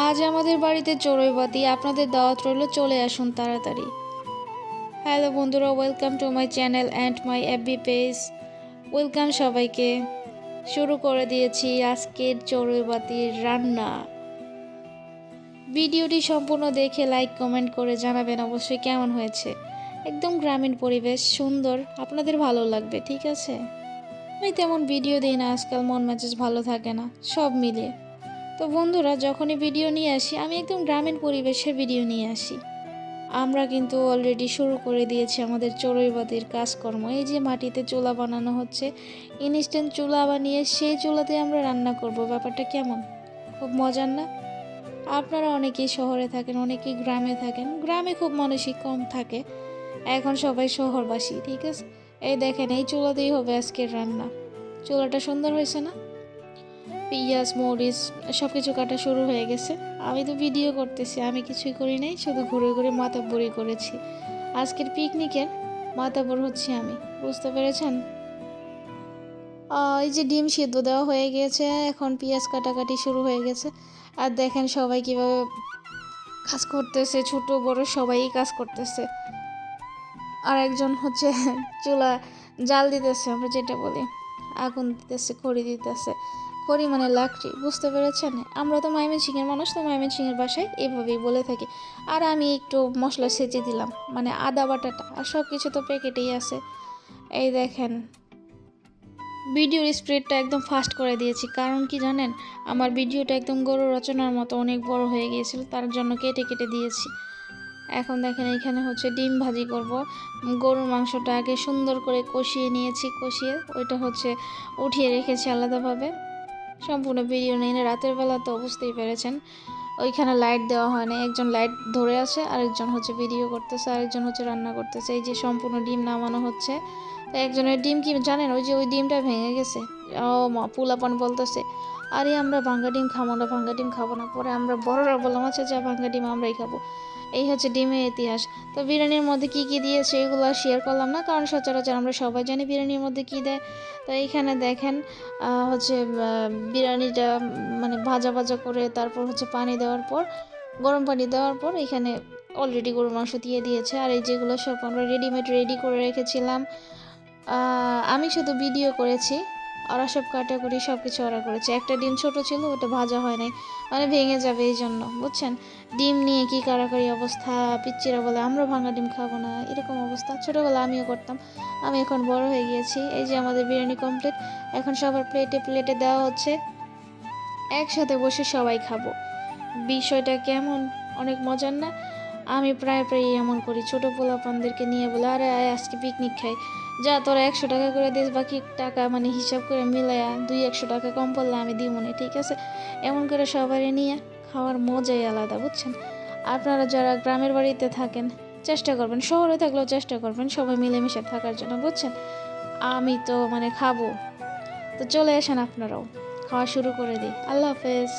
আজ আমাদের বাড়িতে চড়ুইবাতি, আপনাদের দাওয়াত রইল, চলে আসুন তাড়াতাড়ি। হ্যালো বন্ধুরা welcome to my channel and my FB page welcome সবাইকে। শুরু করে দিয়েছি আজকের চড়ুইবাতির রান্না। ভিডিওটি সম্পূর্ণ দেখে লাইক কমেন্ট করে জানাবেন অবশ্যই কেমন হয়েছে। একদম গ্রামীণ পরিবেশ, সুন্দর, আপনাদের ভালো লাগবে, ঠিক আছে? আমি তেমন ভিডিও দিই না, আজকাল মন মেজাজ ভালো থাকে না, সব মিলিয়ে। তো বন্ধুরা, যখনই ভিডিও নিয়ে আসি, আমি একদম গ্রামীণ পরিবেশের ভিডিও নিয়ে আসি। আমরা কিন্তু অলরেডি শুরু করে দিয়েছি আমাদের চড়ুইবাতির কাজকর্ম। এই যে মাটিতে চুলা বানানো হচ্ছে ইনস্ট্যান্ট চুলা বানিয়ে সেই চুলাতে আমরা রান্না করব। ব্যাপারটা কেমন? খুব মজার না? আপনারা অনেকেই শহরে থাকেন, অনেকেই গ্রামে থাকেন। গ্রামে খুব মানুষই কম থাকে। এখন সবাই শহরবাসী, ঠিক আছে? এই দেখেন, এই চুলাতেই হবে আজকের রান্না। চুলাটা সুন্দর হয়েছে না? পেঁয়াজ, মরিচ সব কিছু কাটা শুরু হয়ে গেছে। আমি তো ভিডিও করতেছি, আমি কিছুই করি নাই, শুধু ঘুরে ঘুরে মাতাব্বরি করেছি। আজকের পিকনিকের মাতাব্বর হচ্ছে আমি, বুঝতে পেরেছেন? এই যে ডিম সিদ্ধ দেওয়া হয়ে গিয়েছে এখন পেঁয়াজ কাটাকাটি শুরু হয়ে গেছে। আর দেখেন সবাই কীভাবে কাজ করতেছে, ছোট বড় সবাই কাজ করতেছে। আর একজন হচ্ছে চুলা জাল দিতেছে, আমরা যেটা বলি, আগুন দিতেছে, খড়ি দিতেছে। খড়ি মানে লাকড়ি, বুঝতে পেরেছেন? আমরা তো ময়মনসিংহের মানুষ, তো ময়মনসিংহের বাসায় এভাবেই বলে থাকি। আর আমি একটু মশলা সেচে দিলাম মানে আদা বাটাটা, আর সব কিছু তো প্যাকেটেই আছে। এই দেখেন, ভিডিওর স্প্রেডটা একদম ফাস্ট করে দিয়েছি, কারণ কি জানেন? আমার ভিডিওটা একদম গরু রচনার মতো অনেক বড় হয়ে গিয়েছিল, তার জন্য কেটে কেটে দিয়েছি। এখন দেখেন, এখানে হচ্ছে ডিম ভাজি করব। গরুর মাংসটা আগে সুন্দর করে কষিয়ে নিয়েছি, কষিয়ে ওইটা হচ্ছে উঠিয়ে রেখেছি আলাদাভাবে। সম্পূর্ণ ভিডিও নেই। না রাতের বেলা তো বুঝতেই পেরেছেন। ওইখানে লাইট দেওয়া হয় না একজন লাইট ধরে আছে, আরেকজন হচ্ছে ভিডিও করতেছে, আরেকজন হচ্ছে রান্না করতেছে। এই যে সম্পূর্ণ ডিম নামানো হচ্ছে। একজনের ডিম কি জানেন? ওই যে ওই ডিমটা ভেঙে গেছে। ও পুলাপান বলতেছে, আরে আমরা ভাঙ্গা ডিম খাব না, ভাঙ্গা ডিম খাব না। পরে আমরা বড়রা বললাম আচ্ছা যা ভাঙ্গা ডিম আমরাই খাব। এই হচ্ছে ডিমের ইতিহাস। তো বিরিয়ানির মধ্যে কি কি দিয়েছে এগুলো শেয়ার করলাম না, কারণ সচরাচর আমরা সবাই জানি বিরিয়ানির মধ্যে কি দেয়। তো এইখানে দেখেন হচ্ছে বিরিয়ানিটা মানে ভাজা ভাজা করে তারপর হচ্ছে পানি দেওয়ার পর, গরম পানি দেওয়ার পর এখানে অলরেডি গরুর মাংস দিয়ে দিয়েছে। আর এই যেগুলো সব আমরা রেডিমেড রেডি করে রেখেছিলাম আমি শুধু ভিডিও করেছি। ওরা সব কাটাকুটি সব কিছু ওরা করেছে। একটা ডিম ছোট ছিল, ওটা ভাজা হয় নাই। মানে ভেঙে যাবে এই জন্য বুঝছেন? ডিম নিয়ে কি কারাকারি অবস্থা, পিচ্চিরা বলে, আমরা ভাঙা ডিম খাব না। এরকম অবস্থা। ছোটোবেলা আমিও করতাম। আমি এখন বড় হয়ে গিয়েছি। এই যে আমাদের বিরিয়ানি কমপ্লিট এখন সবার প্লেটে প্লেটে দেওয়া হচ্ছে। একসাথে বসে সবাই খাব। বিষয়টা কেমন? অনেক মজার না? আমি প্রায় প্রায় এমন করি, ছোটো পোলাপানদেরকে নিয়ে বলে, আরে আয়, আজকে পিকনিক খাই। যা, তোরা একশো টাকা করে দিস, বাকি টাকা মানে হিসাব করে মিলাইয়া দুই একশো টাকা কম পড়লে আমি দিব না, ঠিক আছে? এমন করে সবারই নিয়ে খাওয়ার মজাই আলাদা, বুঝছেন? আপনারা যারা গ্রামের বাড়িতে থাকেন, চেষ্টা করবেন, শহরে থাকলেও চেষ্টা করবেন সবাই মিলেমিশে থাকার জন্য, বুঝছেন? আমি তো মানে খাব। তো চলে আসেন আপনারাও, খাওয়া শুরু করে দিই। আল্লাহ হাফেজ।